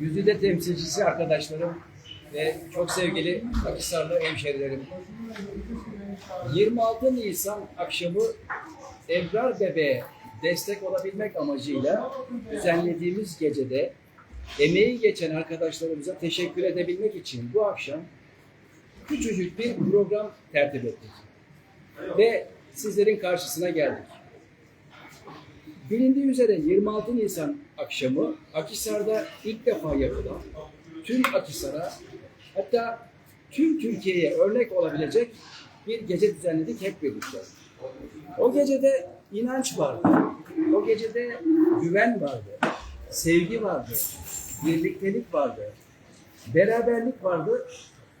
Güzide temsilcisi arkadaşlarım ve çok sevgili Akhisarlı hemşerilerim. 26 Nisan akşamı Ebrar Bebe'ye destek olabilmek amacıyla düzenlediğimiz gecede emeği geçen arkadaşlarımıza teşekkür edebilmek için bu akşam küçücük bir program tertip ettik. Ve sizlerin karşısına geldik. Bilindiği üzere 26 Nisan akşamı Akhisar'da ilk defa yapılan tüm Akhisar'a hatta tüm Türkiye'ye örnek olabilecek bir gece düzenledik hep birlikte. O gecede inanç vardı. O gecede güven vardı. Sevgi vardı. Birliktelik vardı. Beraberlik vardı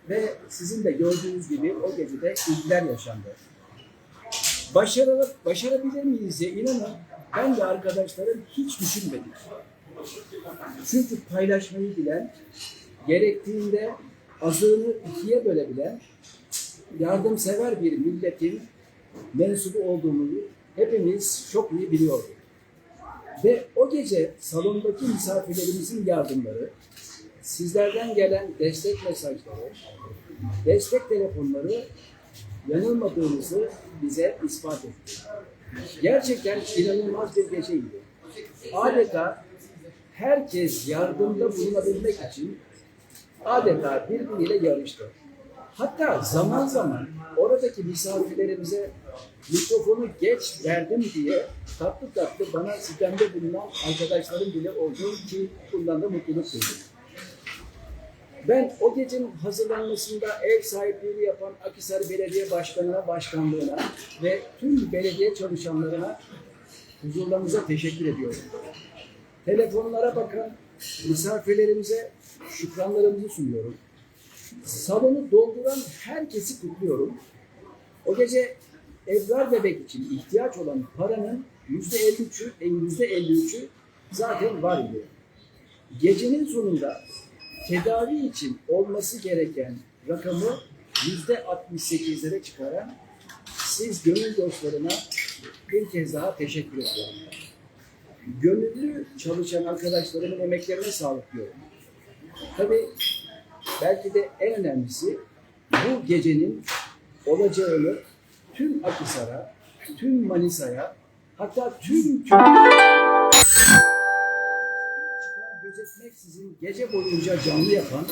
ve sizin de gördüğünüz gibi o gecede ilgiler yaşandı. Başarılı, başarabilir miyiz diye inanın ben de arkadaşlarım hiç düşünmedik. Çünkü paylaşmayı bilen, gerektiğinde azığını ikiye bölebilen, yardımsever bir milletin mensubu olduğumuzu hepimiz çok iyi biliyorduk. Ve o gece salondaki misafirlerimizin yardımları, sizlerden gelen destek mesajları, destek telefonları yanılmadığımızı bize ispat etti. Gerçekten inanılmaz bir geceydi. Adeta herkes yardımda bulunabilmek için adeta birbiriyle yarıştı. Hatta zaman zaman oradaki misafirlerimize mikrofonu geç verdim diye tatlı tatlı bana sistemde bulunan arkadaşlarım bile oldu ki bundan da mutluluk duydum. Ben o gecenin hazırlanmasında ev sahipliğini yapan Akhisar Belediye Başkanı'na, başkanlığına ve tüm belediye çalışanlarına huzurlarınıza teşekkür ediyorum. Telefonlara bakan misafirlerimize şükranlarımızı sunuyorum. Salonu dolduran herkesi kutluyorum. O gece Ebrar Bebek için ihtiyaç olan paranın yüzde 53'ü, yüzde 53'ü zaten var idi. Gecenin sonunda tedavi için olması gereken rakamı yüzde 68'lere çıkaran siz gönül dostlarına bir kez daha teşekkür ediyorum. Gönüllü çalışan arkadaşlarımın emeklerine sağlık diyorum. Tabii belki de en önemlisi bu gecenin olacağını tüm Akhisar'a, tüm Manisa'ya, hatta tüm Türkiye'ye gözetmeksizin gece boyunca canlı yapan,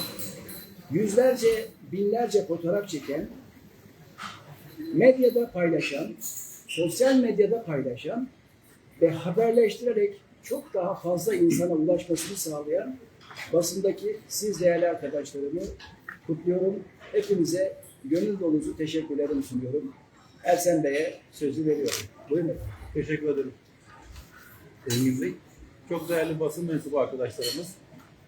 yüzlerce, binlerce fotoğraf çeken, medyada paylaşan, sosyal medyada paylaşan ve haberleştirerek çok daha fazla insana ulaşmasını sağlayan basındaki siz değerli arkadaşlarımı kutluyorum. Hepinize gönül dolusu teşekkürlerimi sunuyorum. Ersen Bey'e sözü veriyorum. Buyurun. Teşekkür ederim. Engin Bey. Çok değerli basın mensubu arkadaşlarımız.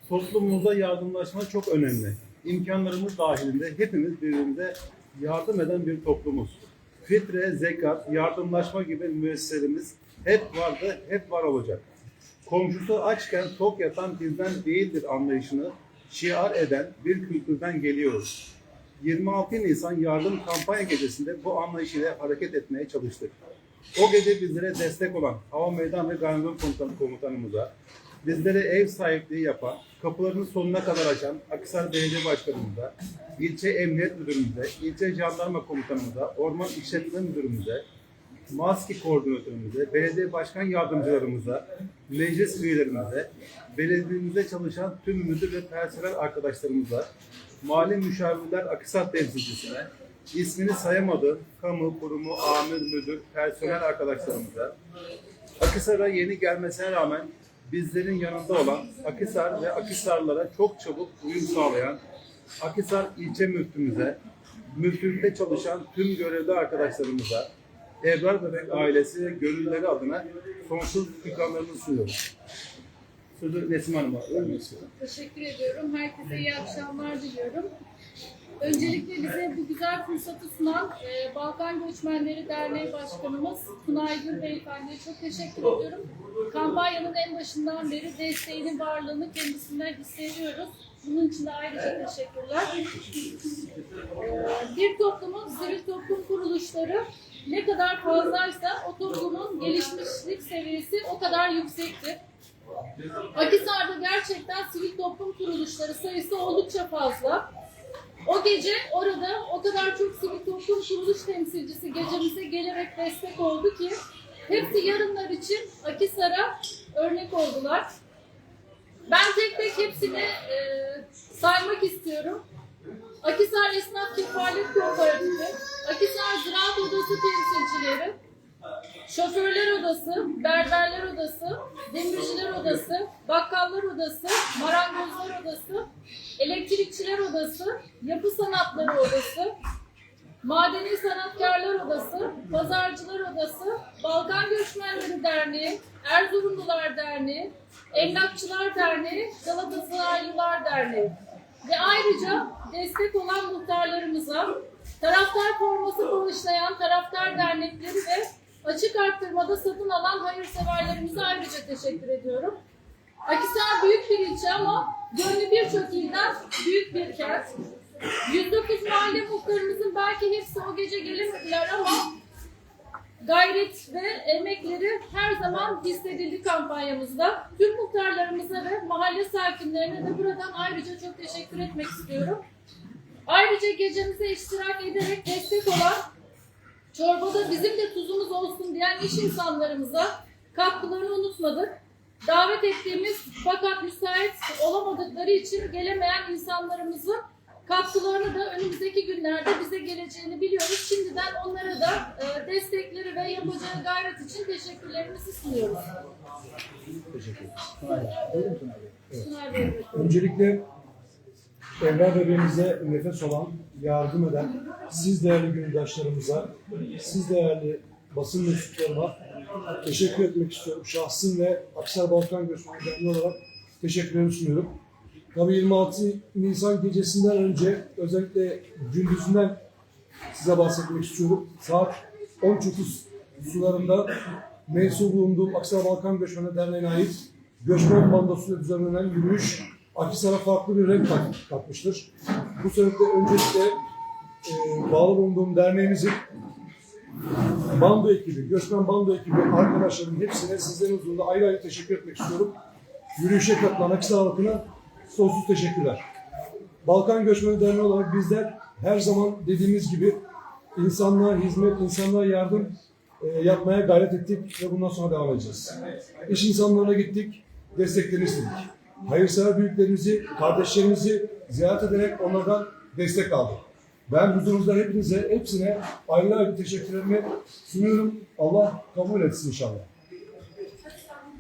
Toplumumuzda yardımlaşma çok önemli. İmkanlarımız dahilinde hepimiz birbirimize yardım eden bir toplumuz. Fitre, zekat, yardımlaşma gibi müesseselerimiz hep vardı, hep var olacak. Komşusu açken tok yatan bizden değildir anlayışını şiar eden bir kültürden geliyoruz. 26 Nisan yardım kampanya gecesinde bu anlayış ile hareket etmeye çalıştık. O gece bizlere destek olan Hava Meydan ve Garnizon Komutanı komutanımıza, bizlere ev sahipliği yapan, kapılarını sonuna kadar açan Akhisar Belediye Başkanımıza, ilçe emniyet müdürümüze, ilçe jandarma komutanımıza, orman işletme müdürümüze, maski koordinatörümüze, belediye başkan yardımcılarımıza, meclis üyelerimize, belediyemizde çalışan tüm müdür ve personel arkadaşlarımıza, mali müşavirler Akhisar temsilcisine, ismini sayamadığım kamu, kurumu, amir, müdür, personel arkadaşlarımıza, Akhisar'a yeni gelmesine rağmen bizlerin yanında olan Akhisar ve Akhisarlara çok çabuk uyum sağlayan Akhisar ilçe müftümüze, müftülükte çalışan tüm görevli arkadaşlarımıza, Ebrar Bebek ailesi ve gönülleri adına sonsuz ikramlarımı sunuyorum. Sözü Nesim Hanım'a. Teşekkür ediyorum. Herkese iyi akşamlar diliyorum. Öncelikle bize bu güzel fırsatı sunan e, Balkan Göçmenleri Derneği Başkanımız Tunay Beyefendi'ye çok teşekkür ediyorum. Kampanyanın en başından beri desteğinin varlığını kendisinden hissediyoruz. Bunun için de ayrıca teşekkürler. E, Bir toplumun sivil toplum kuruluşları ne kadar fazlaysa o toplumun gelişmişlik seviyesi o kadar yüksektir. Akisar'da gerçekten sivil toplum kuruluşları sayısı oldukça fazla. O gece orada o kadar çok sivil toplum kuruluş temsilcisi gecemize gelerek destek oldu ki hepsi yarınlar için Akisar'a örnek oldular. Ben tek tek hepsini e, saymak istiyorum. Akisar Esnaf Kefalet Kooperatifi, Akisar Ziraat Odası temsilcileri, Şoförler Odası, Berberler Odası, Demirciler Odası, Bakkallar Odası, Marangozlar Odası, Elektrikçiler Odası, Yapı Sanatları Odası, Madeni Sanatkarlar Odası, Pazarcılar Odası, Balkan Göçmenleri Derneği, Erzurumlular Derneği, Emlakçılar Derneği, Galatasaraylılar Derneği. Ve ayrıca destek olan muhtarlarımıza, taraftar forması bağışlayan taraftar dernekleri ve açık arttırmada satın alan hayırseverlerimize ayrıca teşekkür ediyorum. Akisar büyük bir ilçe ama gönlü birçok ilden büyük bir kent. 109 mahalle muhtarımızın belki hepsi o gece gelemediler ama gayret ve emekleri her zaman hissedildi kampanyamızda. Tüm muhtarlarımıza ve mahalle sakinlerine de buradan ayrıca çok teşekkür etmek istiyorum. Ayrıca gecemize iştirak ederek destek olan çorbada bizim de tuzumuz olsun diyen iş insanlarımıza katkılarını unutmadık. Davet ettiğimiz fakat müsait olamadıkları için gelemeyen insanlarımızın katkılarını da önümüzdeki günlerde bize geleceğini biliyoruz. Şimdiden onlara da e, destekleri ve yapacağı gayret için teşekkürlerimizi sunuyoruz. Teşekkür ederim. Bey. Öncelikle evlat bebeğimize nefes olan, yardım eden siz değerli gönüldaşlarımıza, siz değerli basın mensuplarıma teşekkür etmek istiyorum. Şahsım ve Aksar Balkan Derneği olarak teşekkürlerimi sunuyorum. Tabii 26 Nisan gecesinden önce özellikle gündüzünden size bahsetmek istiyorum. Saat 10.30 sularında mensup bulunduğum Aksar Balkan Göçmeni Derneği'ne ait göçmen bandosuyla düzenlenen yürüyüş Akhisar'a farklı bir renk kat- katmıştır. Bu sebeple öncelikle e, bağlı bulunduğum derneğimizin bando ekibi, göçmen bando ekibi arkadaşlarımın hepsine sizlerin huzurunda ayrı ayrı teşekkür etmek istiyorum. Yürüyüşe katılan Akhisar halkına sonsuz teşekkürler. Balkan Göçmeni Derneği olarak bizler her zaman dediğimiz gibi insanlığa hizmet, insanlığa yardım e, yapmaya gayret ettik ve bundan sonra devam edeceğiz. İş insanlarına gittik, desteklerini istedik. Hayırsever büyüklerimizi, kardeşlerimizi ziyaret ederek onlardan destek aldık. Ben huzurunuzda hepinize, hepsine ayrı ayrı teşekkürlerimi sunuyorum. Allah kabul etsin inşallah.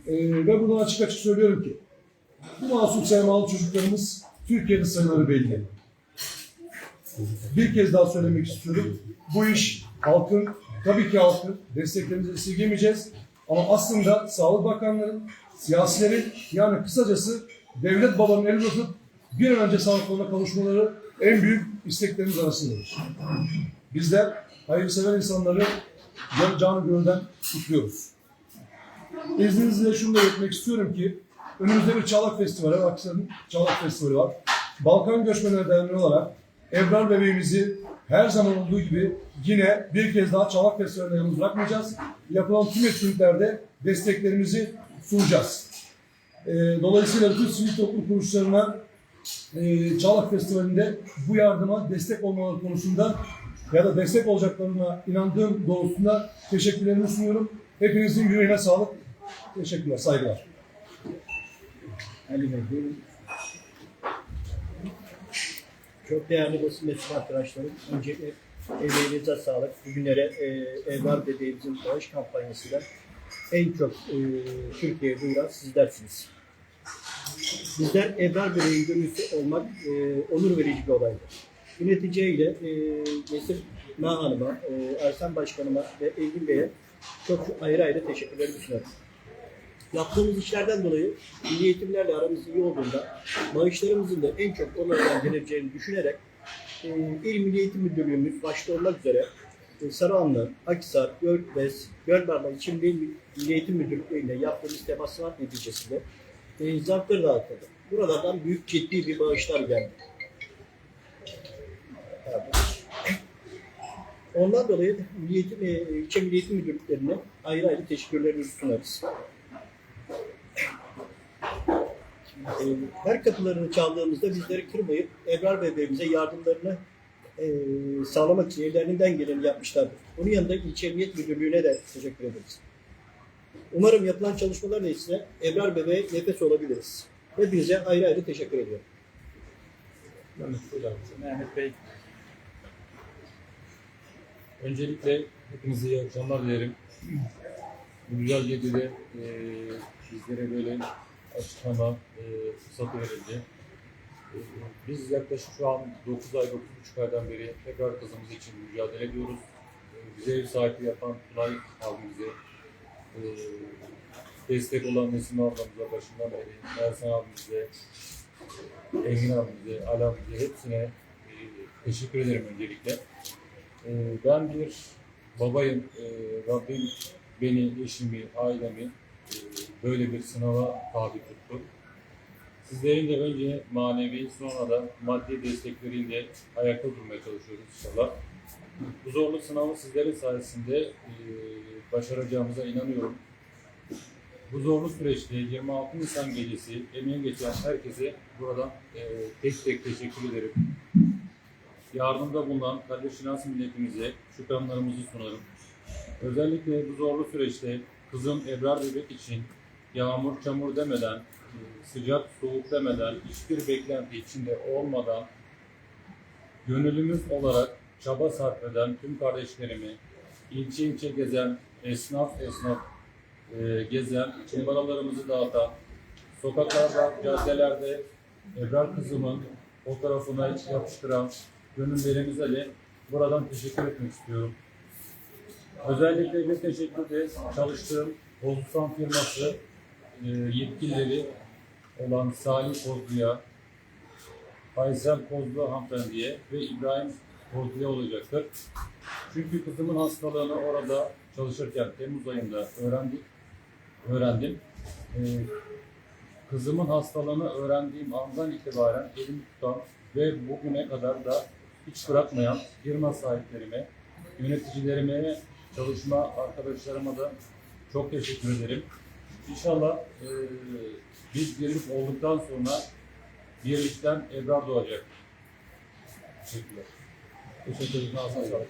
Ee, ve bunu açık açık söylüyorum ki, bu masum sevmalı çocuklarımız Türkiye'de sayıları belli. Bir kez daha söylemek istiyorum. Bu iş halkın, tabii ki halkın desteklerimizi esirgemeyeceğiz. Ama aslında Sağlık Bakanları'nın, siyasilerin yani kısacası devlet babanın elini tutup bir an önce sağlıklarına kavuşmaları en büyük isteklerimiz arasındadır. Bizler hayırsever insanları can- canı gönülden kutluyoruz. İzninizle şunu da belirtmek istiyorum ki önümüzde bir Çağlak Festivali, Aksaray'ın Çağlak Festivali var. Balkan Göçmenler Derneği olarak Ebrar bebeğimizi her zaman olduğu gibi yine bir kez daha Çağlak Festivali'ne yalnız bırakmayacağız. Yapılan tüm etkinliklerde desteklerimizi sunacağız. Ee, dolayısıyla bütün sivil toplum kuruluşlarına e, Festivali'nde bu yardıma destek olmaları konusunda ya da destek olacaklarına inandığım doğrultusunda teşekkürlerimi sunuyorum. Hepinizin yüreğine sağlık. Teşekkürler, saygılar. Ali Bey. Çok değerli basın mensubu arkadaşlarım, öncelikle emeğinize sağlık. Bugünlere e, Evvar Bebeğimizin bağış kampanyasıyla en çok e, Türkiye'ye duyuran sizlersiniz. Bizler Evvar Bebeğin gönüllüsü olmak e, onur verici bir olaydır. Bu neticeyle e, Yesir Na Hanım'a, e, Ersen Başkanıma ve Engin Bey'e çok ayrı ayrı teşekkürlerimi sunarım. Yaptığımız işlerden dolayı milli eğitimlerle aramız iyi olduğunda bağışlarımızın da en çok onlardan geleceğini düşünerek e, İl Milli Eğitim Müdürlüğümüz başta olmak üzere Sarıhanlı, Akhisar, Gölkbez, Gölbarma İlçe Milli Eğitim Müdürlüğü ile yaptığımız temaslat neticesinde e, zarfları dağıtıldı. Buralardan büyük ciddi bir bağışlar geldi. Ondan dolayı Milli Eğitim, e, ilçe Milli Eğitim Müdürlüklerine ayrı ayrı teşekkürlerimizi sunarız. E, her kapılarını çaldığımızda bizleri kırmayıp Ebrar bebeğimize yardımlarını e, sağlamak için ellerinden geleni yapmışlardır. Onun yanında ilçe emniyet müdürlüğüne de teşekkür ederiz. Umarım yapılan çalışmalar neticesinde Ebrar bebeğe nefes olabiliriz. Hepinize ayrı ayrı teşekkür ediyorum. Mehmet Bey. Öncelikle hepinize iyi akşamlar dilerim. Bu güzel gecede e, bizlere böyle açıklama e, fırsatı verildi. Biz yaklaşık şu an 9 ay, 9,5 aydan beri tekrar kızımız için mücadele ediyoruz. E, bize ev sahipliği yapan Tülay abimize, e, destek olan Nesim ablamıza başından beri, Ersan abimize, Engin abimize, Ali abimize hepsine e, teşekkür ederim öncelikle. Ee, Ben bir babayım. Ee, Rabbim beni, eşimi, ailemi böyle bir sınava tabi tuttu. Sizlerin de önce manevi sonra da maddi destekleriyle ayakta durmaya çalışıyoruz inşallah. Bu zorlu sınavı sizlerin sayesinde e, başaracağımıza inanıyorum. Bu zorlu süreçte 26 Nisan gecesi emeği geçen herkese buradan e, tek tek teşekkür ederim. Yardımda bulunan kardeş finans milletimize şükranlarımızı sunarım. Özellikle bu zorlu süreçte kızım Ebrar Bebek için yağmur çamur demeden, e, sıcak soğuk demeden, hiçbir beklenti içinde olmadan gönüllümüz olarak çaba sarf eden tüm kardeşlerimi, ilçe ilçe gezen, esnaf esnaf e, gezen, çembaralarımızı dağıtan, sokaklarda, caddelerde Ebrar kızımın fotoğrafına yapıştıran gönüllerimize de buradan teşekkür etmek istiyorum. Özellikle bir teşekkür de çalıştığım Bozustan firması e, yetkilileri olan Salih Kozlu'ya, Faysal Kozlu hanımefendiye ve İbrahim Kozlu'ya olacaktır. Çünkü kızımın hastalığını orada çalışırken Temmuz ayında öğrendik, öğrendim. E, kızımın hastalığını öğrendiğim andan itibaren elimi tutan ve bugüne kadar da hiç bırakmayan firma sahiplerime, yöneticilerime, çalışma arkadaşlarıma da çok teşekkür ederim. İnşallah e, biz birlik olduktan sonra birlikten Ebrar doğacak. Teşekkürler. Teşekkür ederim. Ağzına sağlık.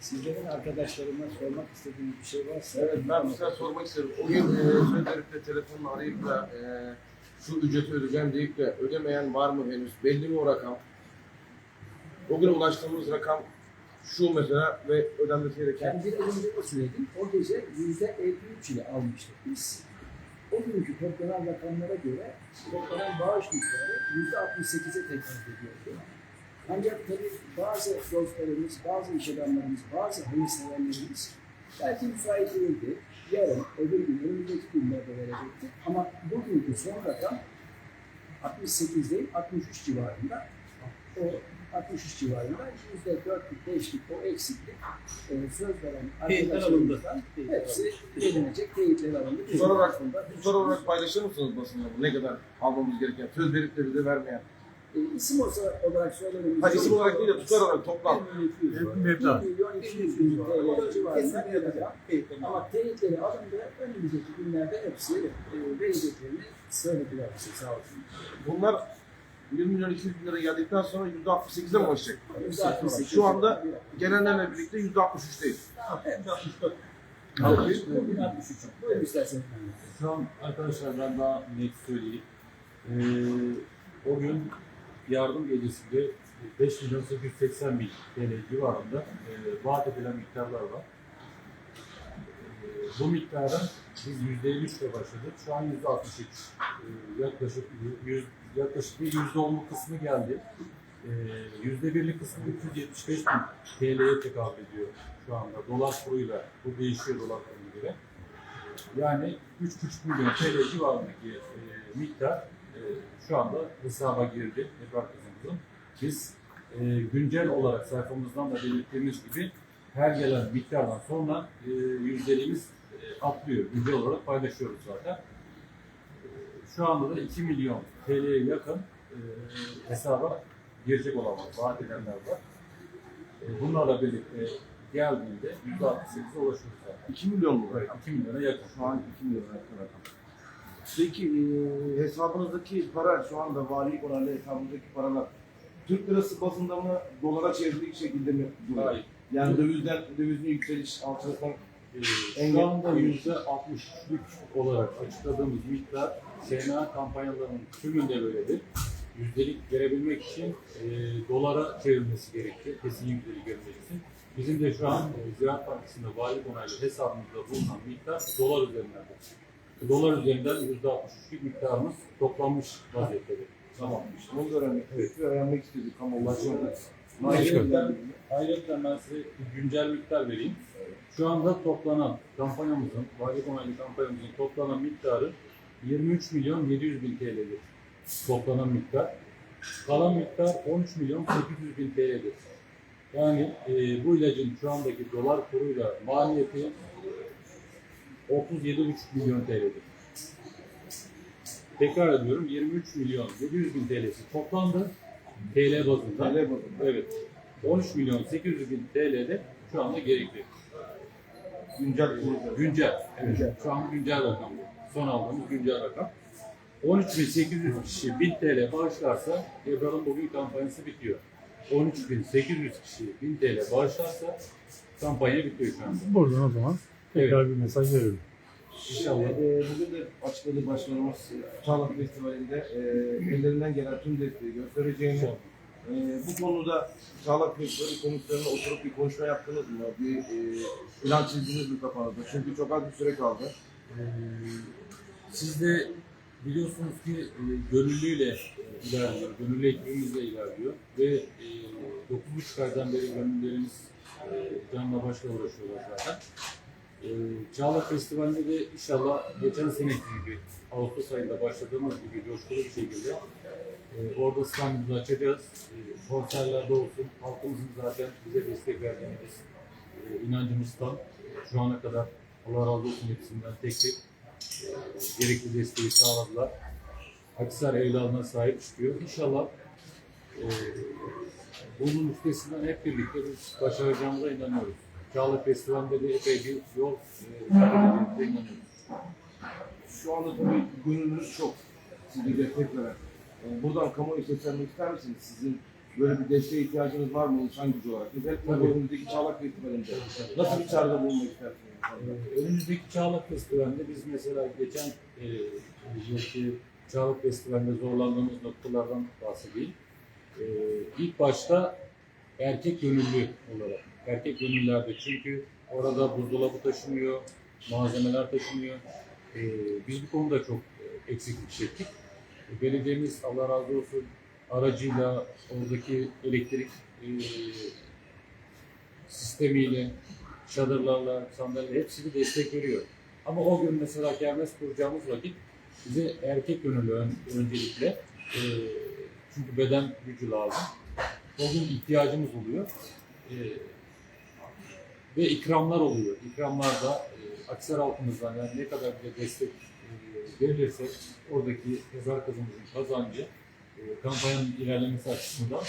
Sizlerin arkadaşlarıma sormak istediğiniz bir şey varsa Evet ben size sormak isterim. O gün e, söz de telefonla arayıp da e, şu ücreti ödeyeceğim deyip de ödemeyen var mı henüz? Belli mi o rakam? O gün ulaştığımız rakam şu mesela ve ödenmesi gereken. Ben bir de söyledim. O gece yüzde 53 ile almıştık biz. O günkü toplanan rakamlara göre toplanan bağış miktarı yüzde 68'e tekabül ediyordu. Ancak tabii bazı dostlarımız, bazı iş adamlarımız, bazı hayırseverlerimiz belki müsait değildi. Yarın, öbür gün, önümüzdeki günlerde verecektik. Ama bugünkü son rakam 68 değil, 63 civarında. O 63 civarında yüzde dörtlük, beşlik o eksiklik e, söz veren arkadaşlarımızdan hepsi gelinecek teyitler alındı. Tutar olarak, tutar olarak paylaşır mısınız basınla bu? Ne kadar almamız gereken? Söz verip de bize vermeyen. e, isim olsa- olarak söylememiz Ha, isim olarak değil de tutar olarak toplam. 1 milyon 200 bin TL civarında. Ama teyitleri alındı. Önümüzdeki günlerde hepsi e, vereceklerini söylediler sağ olsun. Bunlar 1 milyon 200 bin lira geldikten sonra %68'e mi ulaşacak? %68. Şu anda gelenlerle birlikte %63'teyiz. Bugün 63. Buyurun isterseniz. Şu an arkadaşlar ben daha net söyleyeyim. Ee, o gün yardım gecesinde 5 milyon 880 bin TL civarında e, vaat edilen miktarlar var. E, bu miktara biz %53 ile başladık. Şu an %63. E, yaklaşık yüz, yaklaşık bir %10'luk kısmı geldi. E, %1'lik kısmı 375 bin TL'ye tekabül ediyor şu anda. Dolar kuruyla bu değişiyor dolar kuruna göre. Yani 3,5 milyon TL civarındaki e, miktar e, şu anda hesaba girdi Ebrar. Biz e, güncel olarak sayfamızdan da belirttiğimiz gibi her gelen miktardan sonra e, yüzdeliğimiz e, atlıyor. Güncel olarak paylaşıyoruz zaten. Şu anda da 2 milyon TL'ye yakın e, hesaba girecek olan var, vaat edenler var. E, bunlarla birlikte geldiğinde %68'e ulaşıyoruz zaten. 2 milyon mu? Evet, 2 milyona yakın. Şu an 2 milyon yakın rakam. Peki e, hesabınızdaki para şu anda valilik oranlı hesabınızdaki paralar Türk lirası bazında mı dolara çevrilik şekilde mi duruyor? Hayır. Yani dövizden dövizin yükseliş alçalırsan Ee, Şu anda yüzde 63 olarak açıkladığımız miktar SMA kampanyalarının tümünde böyledir. Yüzdelik verebilmek için e, dolara çevrilmesi gerekiyor. Kesin yüzdelik verilmek için. Bizim de şu an e, Ziraat Bankası'nda vali onaylı hesabımızda bulunan miktar dolar üzerindendir. Dolar üzerinden yüzde 63'lük miktarımız toplanmış vaziyettedir. tamam işte onu da öğrenmek evet. öğrenmek istedik ama ulaşamadık. Ayrıca, ben size güncel miktar vereyim. Şu anda toplanan kampanyamızın, vali onaylı kampanyamızın toplanan miktarı 23 milyon 700 bin TL'dir. Toplanan miktar. Kalan miktar 13 milyon 800 bin TL'dir. Yani e, bu ilacın şu andaki dolar kuruyla maliyeti 37,5 milyon TL'dir. Tekrar ediyorum 23 milyon 700 bin TL'si toplandı. TL bazında. TL bazında. Evet. 13 milyon 800 bin TL'de şu anda gerekli. Güncel. Güncel. Evet. Şu an güncel rakam. Son aldığımız güncel rakam. 13.800 kişi 1000 TL bağışlarsa Ebrar'ın bugün kampanyası bitiyor. 13.800 kişi 1000 TL bağışlarsa kampanya bitiyor şu anda. Buradan o zaman tekrar bir mesaj verelim. İnşallah. Ee, bugün de açıkladı başkanımız Çağlak Festivali'nde e, ellerinden gelen tüm desteği göstereceğini İnşallah. Ee, bu konuda Çağlak Festivali konuklarına oturup bir konuşma yaptınız mı? Bir e, plan çizdiniz mi kafanızda? Çünkü çok az bir süre kaldı. Ee, Siz de biliyorsunuz ki e, gönüllüyle e, ilerliyor, gönüllü ekibimizle ilerliyor ve e, 9,5 aydan beri gönüllülerimiz e, canla başla uğraşıyorlar zaten. E, Çağla Festivali'nde de inşallah geçen seneki gibi Ağustos ayında başladığımız gibi coşkulu bir şekilde e, orada standımızı açacağız. E, konserlerde olsun, halkımızın zaten bize destek verdiğimiz e, inancımız tam. Şu ana kadar Allah razı olsun hepsinden tek tek e, gerekli desteği sağladılar. Aksar evladına sahip çıkıyor. İnşallah e, bunun üstesinden hep birlikte biz başaracağımıza inanıyoruz. Çağlık Festivali'nde de epey bir yol e, inanıyoruz. Şu anda tabii gönüllünüz çok. Sizi destek veren. Ee, buradan kamuoyu seslenmek ister misiniz? Sizin böyle bir desteğe ihtiyacınız var mı insan gücü olarak? Özellikle bu önümüzdeki Çağlak Festivali'nde nasıl bir çağrıda bulunmak istersiniz? Ee, Önümüzdeki Çağlık Festivali'nde biz mesela geçen e, yılki Çağlık Festivali'nde zorlandığımız noktalardan bahsedeyim. E, ilk başta erkek gönüllü olarak, erkek gönüllerde çünkü orada buzdolabı taşınıyor, malzemeler taşınıyor. E, biz bu konuda çok e, eksiklik çektik. E, belediyemiz Allah razı olsun aracıyla oradaki elektrik e, sistemiyle çadırlarla, sandalye hepsi bir destek veriyor. Ama o gün mesela kermes kuracağımız vakit bize erkek gönüllü ön- öncelikle e, çünkü beden gücü lazım. O gün ihtiyacımız oluyor. E, ve ikramlar oluyor. İkramlarda e, Aksar halkımızdan yani ne kadar bize destek e, verilirse oradaki pazar kazanımızın kazancı e, kampanyanın ilerlemesi açısından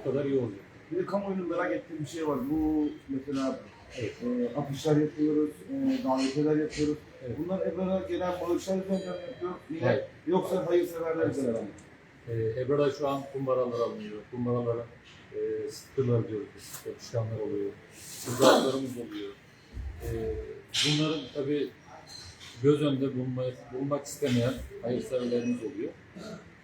o kadar iyi oluyor. Bir de kamuoyunun merak ettiği bir şey var. Bu mesela Evet. e, afişler yapıyoruz, e, davetiyeler yapıyoruz. Evet. Bunlar evvela gelen bağışlar üzerinden yapıyor. Yine Hayır. yoksa hayırseverler üzerinden. Ee, Ebrar'a şu an kumbaralar alınıyor. Kumbaralara e, stickerlar diyoruz biz. Yapışkanlar oluyor. Kızartlarımız oluyor. E, bunların tabii göz önünde bulunmayı, bulunmak istemeyen hayırseverlerimiz oluyor.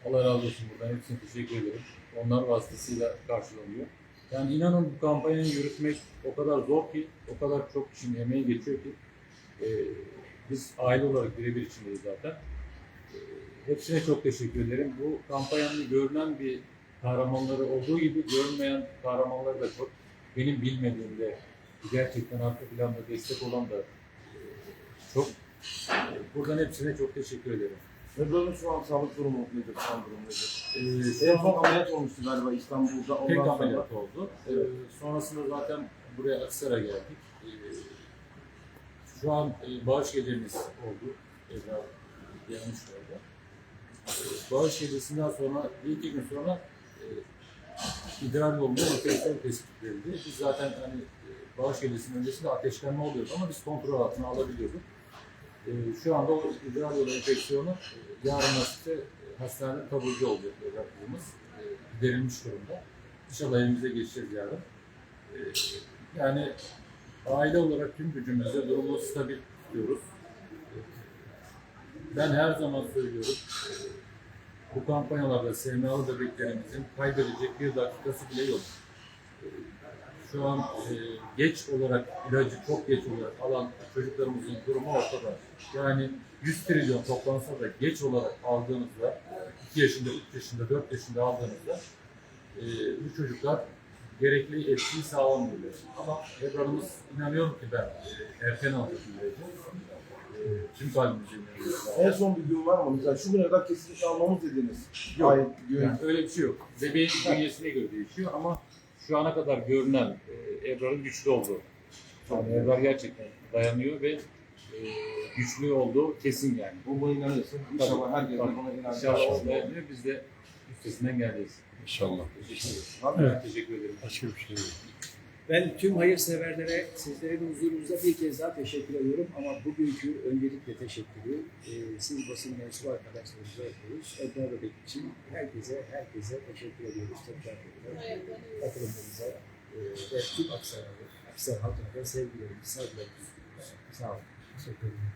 Allah razı olsun buradan. Hepsine teşekkür ederim. Onlar vasıtasıyla karşılanıyor. Yani inanın bu kampanyayı yürütmek o kadar zor ki, o kadar çok kişinin emeği geçiyor ki e, biz aile olarak birebir içindeyiz zaten. E, hepsine çok teşekkür ederim. Bu kampanyanın görünen bir kahramanları olduğu gibi görünmeyen kahramanları da çok. Benim bilmediğimde gerçekten arka planda destek olan da e, çok. E, Buradan hepsine çok teşekkür ederim. Ebru'nun şu an sağlık durumu nedir? Kan durumu nedir? E, En son ameliyat olmuştu galiba İstanbul'da. Tek Ondan sonra ameliyat oldu. Ee, sonrasında zaten buraya Aksaray'a geldik. Ee, şu an e, bağış gecemiz oldu. Evra yanlış oldu. Ee, bağış gecesinden sonra bir iki gün sonra e, idrar yolunda enfeksiyon tespit edildi. Biz zaten hani e, bağış gecesinin öncesinde ateşlenme oluyordu ama biz kontrol altına alabiliyorduk. E, şu anda o idrar yolu enfeksiyonu e, yarın nasipse e, hastanede taburcu olacak evlatlarımız. E, giderilmiş durumda. İnşallah evimize geçeceğiz yarın. E, yani aile olarak tüm gücümüzle durumu stabil tutuyoruz. E, ben her zaman söylüyorum. bu kampanyalarda SMA'lı bebeklerimizin kaybedecek bir dakikası bile yok. Şu an e, geç olarak, ilacı çok geç olarak alan çocuklarımızın durumu ortada. Yani 100 trilyon toplansa da geç olarak aldığınızda, 2 yaşında, 3 yaşında, 4 yaşında aldığınızda e, bu çocuklar gerekli etkiyi sağlamıyorlar. Ama Ebrar'ımız inanıyorum ki ben erken aldık ilacı. E, tüm kalbimizle inanıyorum. En son bir gün var mı? Mesela şu güne kadar kesinlikle almamız dediniz. Yok. Gün. Yani öyle bir şey yok. Bebeğin bünyesine göre değişiyor ama şu ana kadar görünen e, Ebrar'ın güçlü olduğu. Yani Ebrar gerçekten dayanıyor ve e, güçlü olduğu kesin yani. Bu buna inanıyorsun. İnşallah herkes de buna inanacak. İnşallah dayanıyor. Biz de üstesinden geleceğiz. İnşallah. Teşekkür ederim. Mı? Teşekkür ederim. Başka bir şey yok. Ben tüm hayırseverlere sizlerin huzurunuzda bir kez daha teşekkür ediyorum. Ama bugünkü öncelikle teşekkürü e, siz basın mensubu arkadaşlarımıza yapıyoruz. Ebrar Bebek için herkese, herkese teşekkür ediyoruz. Tekrar tekrar katılımlarınıza e, ve tüm Aksaray'a, Aksaray'a halkına sevgilerimizi, saygılarımızı sunuyoruz. Sağ olun. Teşekkür ederim.